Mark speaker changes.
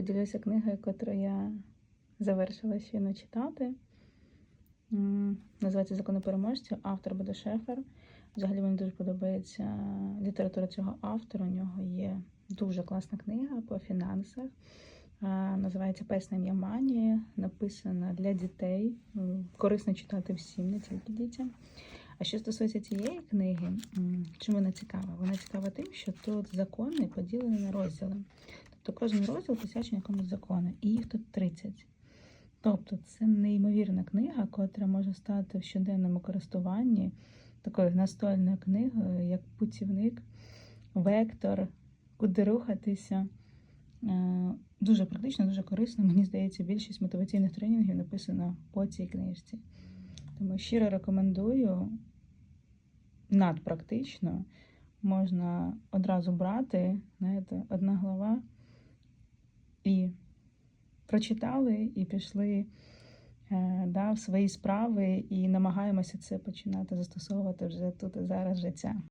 Speaker 1: Поділюся книгою, яку я завершила щойно читати. Називається Закони переможців. Автор буде Шефер. Взагалі мені дуже подобається література цього автора. У нього є дуже класна книга по фінансах. Називається Песня ім'я Написана для дітей. Корисно читати всім, не тільки дітям. А що стосується цієї книги, м, чому вона цікава? Вона цікава тим, що тут закони поділені на розділи. Тобто кожен розділ присвячений якомусь закону, і їх тут 30. Тобто це неймовірна книга, котра може стати в щоденному користуванні такою настольною книгою, як путівник, вектор, куди рухатися. Е, Дуже практично, дуже корисно. Мені здається, більшість мотиваційних тренінгів написано по цій книжці. Тому щиро рекомендую надпрактично. Можна одразу брати, знаєте, одна глава і прочитали, і пішли е, да, в свої справи, і намагаємося це починати застосовувати вже тут і зараз життя.